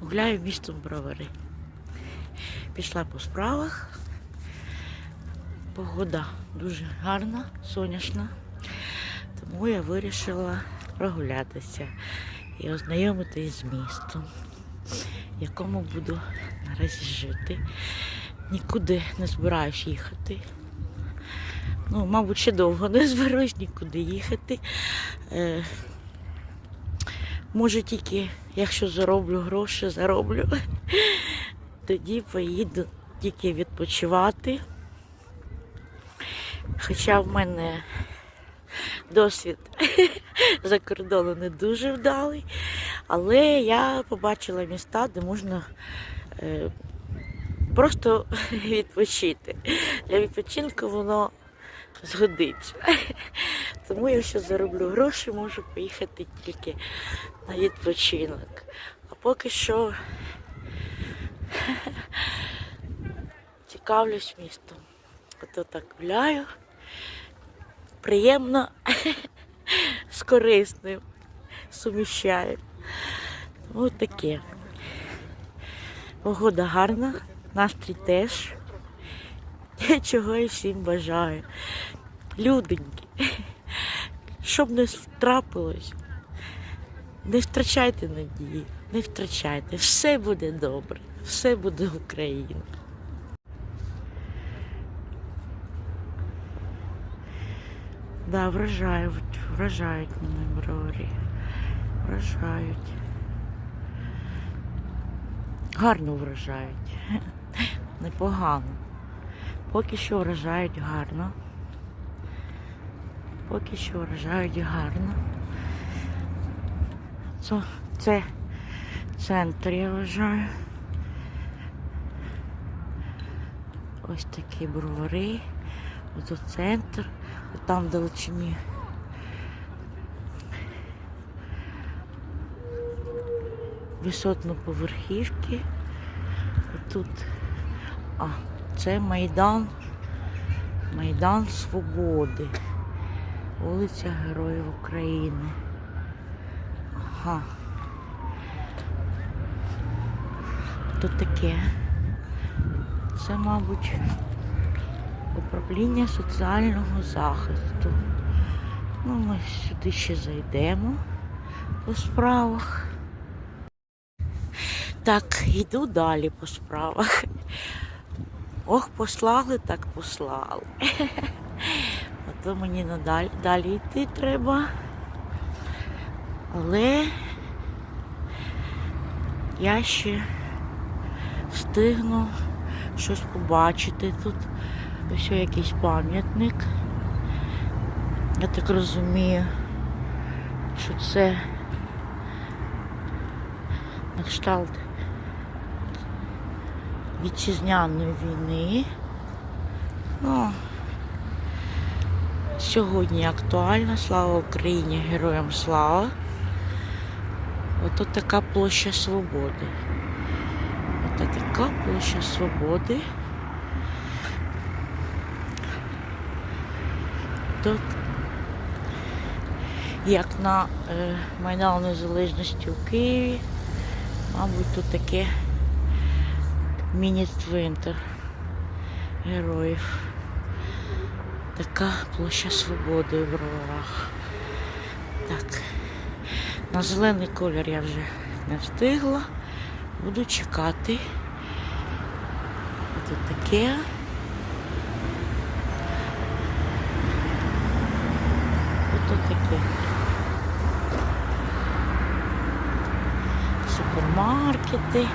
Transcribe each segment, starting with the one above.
Гуляю містом Бровари. Пішла по справах. Погода дуже гарна, сонячна. Тому я вирішила прогулятися і ознайомитись з містом, в якому буду наразі жити. Нікуди не збираюсь їхати. Ну, мабуть, ще довго не зберусь нікуди їхати. Може тільки, якщо зароблю гроші, зароблю, тоді поїду тільки відпочивати. Хоча в мене досвід за кордоном не дуже вдалий, але я побачила міста, де можна е, просто відпочити. Для відпочинку воно згодиться. Тому якщо зароблю гроші, можу поїхати тільки на відпочинок. А поки що цікавлюсь містом. Ото так гуляю. Приємно з корисним суміщаю. Ось таке. Погода гарна, настрій теж. Чого і всім бажаю. Люденьки, щоб не трапилось, не втрачайте надії, не втрачайте. Все буде добре, все буде Україна. Да, вражають, вражають мене броварі. Вражають. Гарно вражають. Непогано. Поки що вражають гарно. Поки що вражають гарно. Це, це центр, я вважаю. Ось такі бровари. Ось центр. От там вдалечині. Висотноповерхівки. Тут а, це Майдан. Майдан Свободи. Вулиця Героїв України. Ага. Тут таке. Це, мабуть, управління соціального захисту. Ну, ми сюди ще зайдемо по справах. Так, йду далі по справах. Ох, послали, так послали. А то мені надалі далі йти треба. Але я ще встигну щось побачити тут. Ось якийсь пам'ятник. Я так розумію, що це на кшталт вітчизняної війни. Ну, сьогодні актуально. Слава Україні, героям слава. Ото така площа свободи. Ото така площа свободи. Тут, як на е, Майдану Незалежності у Києві, мабуть, тут таке міні-цвинтар героїв. Така площа свободи в броварах. Так. На зелений колір я вже не встигла. Буду чекати. Тут таке. Ось таке. Супермаркети.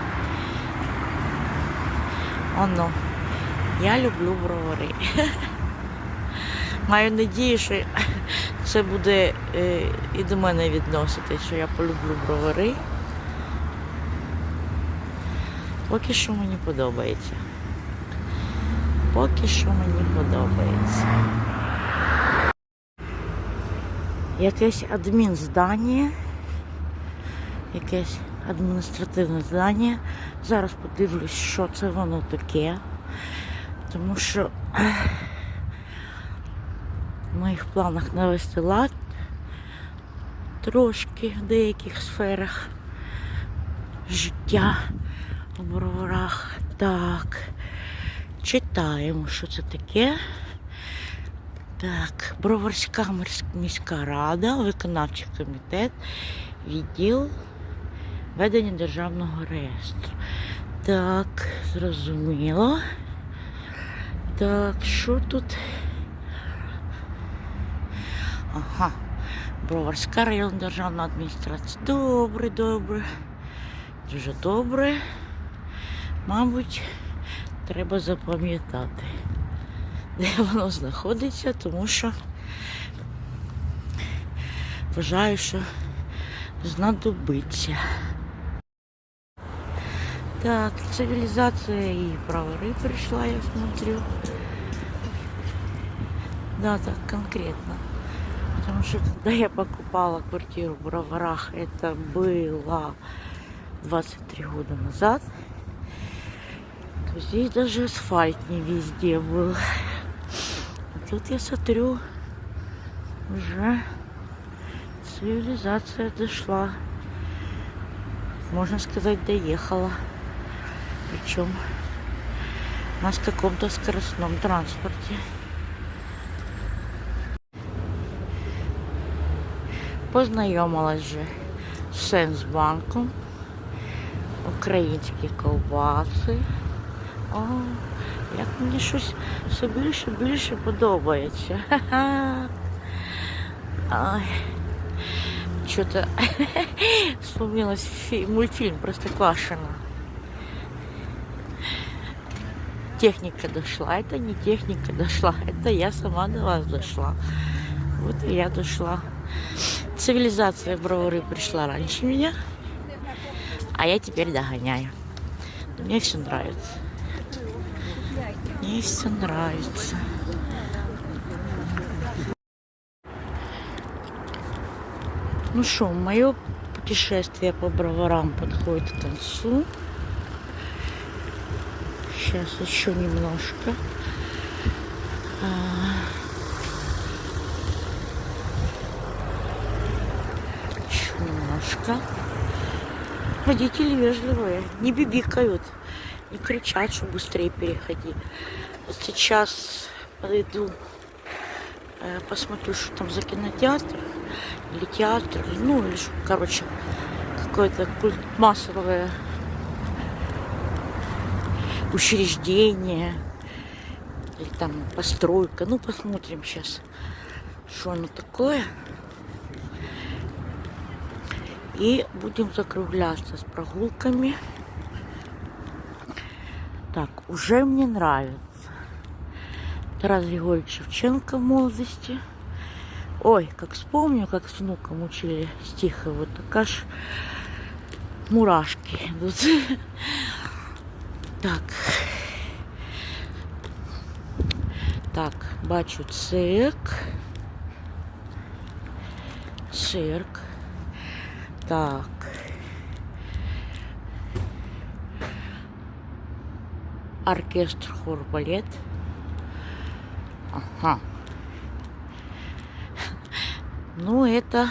Оно. Я люблю бровари. Маю надію, що це буде е, і до мене відносити, що я полюблю бровари. Поки що мені подобається. Поки що мені подобається. Якесь адмінздання. Якесь адміністративне здання. Зараз подивлюсь, що це воно таке. Тому що в моїх планах навести лад трошки в деяких сферах. життя у броварах. Так. Читаємо, що це таке. Так, Броварська міська рада, виконавчий комітет, відділ ведення державного реєстру. Так, зрозуміло. Так, що тут? Ага. Броварська районна державна адміністрація. Добре, добре. Дуже добре. Мабуть, треба запам'ятати, де воно знаходиться, тому що вважаю, що знадобиться. Так, цивилизация и правары пришла, я смотрю. Да, так конкретно. Потому что когда я покупала квартиру в Броварах, это было 23 года назад, то здесь даже асфальт не везде был. А тут я смотрю, уже цивилизация дошла. Можно сказать, доехала. Причем на каком-то скоростном транспорте. Познайомилась вже з Сенсбанком. Українські ковбаси. О, як мені щось все більше більше подобається. Что-то вспомнилось фи- мультфильм Простоквашино. Техника дошла. Это не техника дошла. Это я сама до вас дошла. Вот и я дошла. Цивилизация Бровары пришла раньше меня. А я теперь догоняю. Но Мне все нравится. Мне все нравится. Ну что, мое путешествие по Броварам подходит к концу. Сейчас еще немножко. А, Еще немножко. Водители вежливые, не бибикают, не кричат, что быстрее переходи. Вот сейчас подойду, э, посмотрю, что там за кинотеатр или театр, ну или, короче, какое-то массовое учреждение или там постройка. Ну, посмотрим сейчас, что оно такое. И будем закругляться с прогулками. Так, уже мне нравится. Тарас Григорьевич Шевченко в молодости. Ой, как вспомню, как с внуком учили стихи, вот так аж мурашки идут. Так. Так, бачу цирк. Цирк. Так. Оркестр, хор, балет. Ага. Ну, это...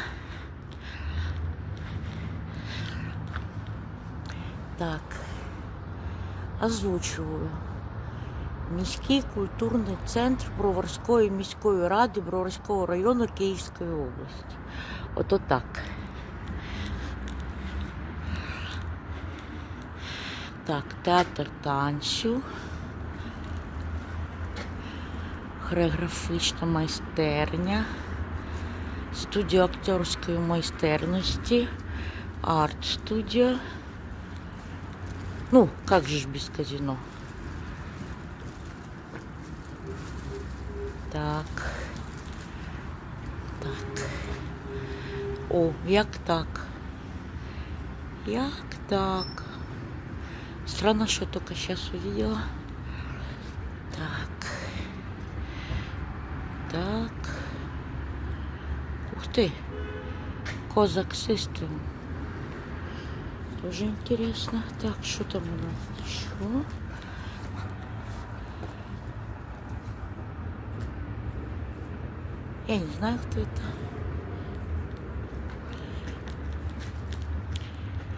Так. Озвучую. Міський культурний центр Броварської міської ради Броварського району Київської області. Ото так. Так, театр танцю. Хореографічна майстерня. Студія акторської майстерності. Арт-студія. Ну, как же без казино? Так. Так. О, як так? Як так? Странно, что только сейчас увидела. Так. Так. Ух ты. Козак System. Тоже интересно. Так, что там у нас еще? Я не знаю, кто это.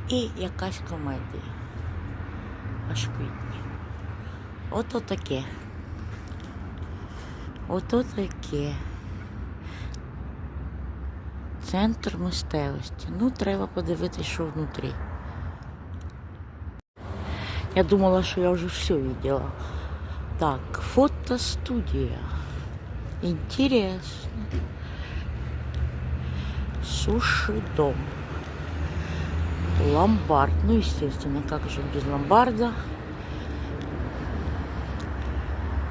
і якась комедія. Аж квітні. Ото таке. Ото таке. Центр мистецтвості. Ну, треба подивитися, що внутрі. Я думала, що я вже все видела. Так, фотостудия. Интересно. Суши-дом. Ломбард. Ну, естественно, как же без ломбарда.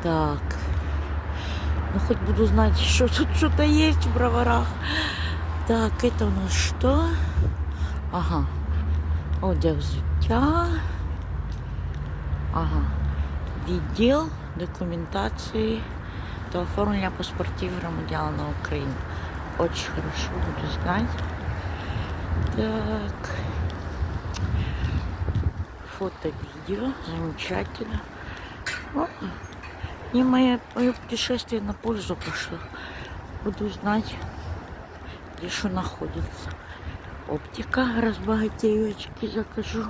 Так. Ну, хоть буду знать, что тут что-то есть в броварах. Так, это у нас что? Ага. Одяг взуття. Ага. Відділ документації та оформлення паспортів громадян України. Очень хорошо буду знать. Так. Фото, видео. Замечательно. О, и мое, мое путешествие на пользу пошло. Буду знать, где что находится. Оптика, разбогатею, закажу.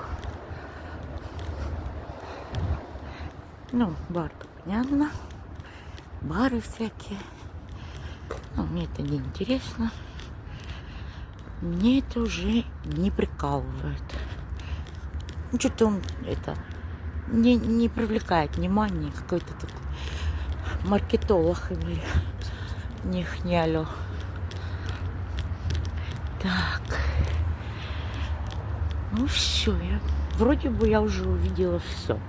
Ну, бар понятно. Бары всякие. Но мне это не интересно. Мне это уже не прикалывает. Ну, что-то он это не, не привлекает внимания. Какой-то такой маркетолог или не алло. Так. Ну все, я вроде бы я уже увидела все.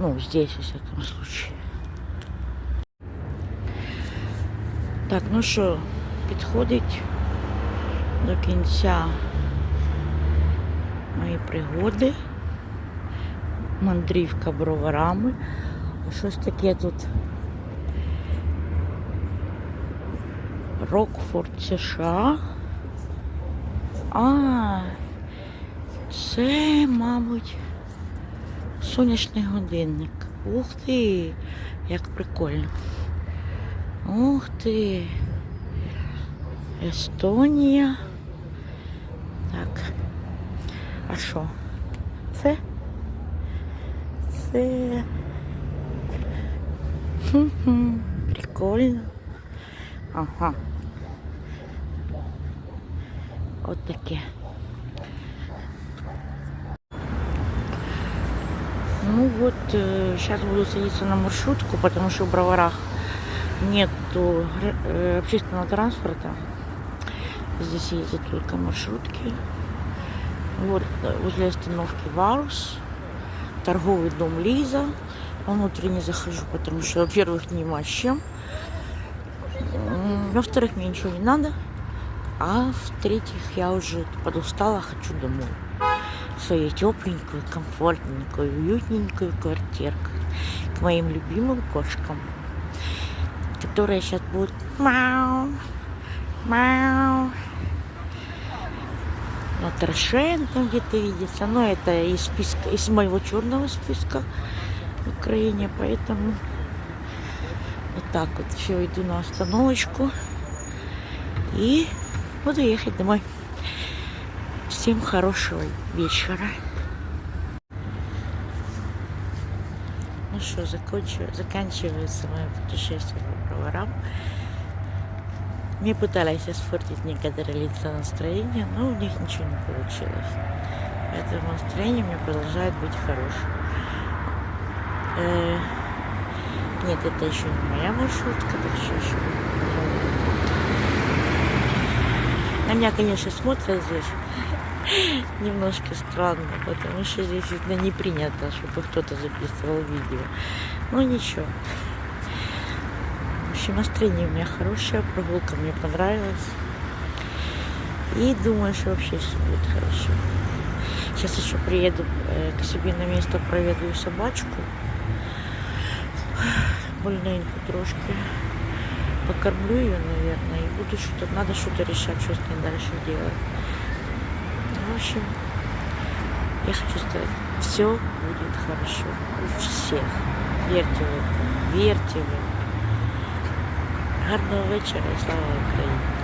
Ну, здесь, во всяком случае. Так, ну що, підходить до кінця мої пригоди. Мандрівка броварами. Щось таке тут. Рокфорд США. А, це, мабуть, сонячний годинник. Ух ти! Як прикольно. Ух ти. Естонія. Так. А що? Це? Це. Хм-хм. Прикольно. Ага. От таке. Ну вот, сейчас буду садиться на маршрутку, потому что в Броварах нету э, общественного транспорта. Здесь ездят только маршрутки. Вот э, возле остановки Варус, торговый дом Лиза. Внутрь не захожу, потому что, во-первых, с чем. Во-вторых, мне ничего не надо. А в-третьих, я уже подустала, хочу домой. В свою тепленькую, комфортненькую, уютненькую квартирку. К моим любимым кошкам. Которые сейчас будут мяу, мяу. На Трошен там где-то видится. Но это из списка, из моего черного списка в Украине, поэтому вот так вот все иду на остановочку и буду ехать домой. Всем хорошего вечера. Ну что, закончу- заканчивается мое путешествие по броварам. Мне пытались испортить некоторые лица настроения, но у них ничего не получилось. Поэтому настроение у меня продолжает быть хорошим. Э, Нет, это еще не моя маршрутка, так что еще. На меня, конечно, смотрят здесь немножко странно, потому что здесь видно не принято, чтобы кто-то записывал видео. Но ничего. В общем, настроение у меня хорошее, прогулка мне понравилась. И думаю, что вообще все будет хорошо. Сейчас еще приеду э, к себе на место, проведу собачку. Больненькую трошки. Покормлю ее, наверное, и буду что-то, надо что-то решать, что с ней дальше делать В общем, я хочу сказать, все будет хорошо. У всех. Верьте в это. Верьте в это. Гарного вечора і слава Україні!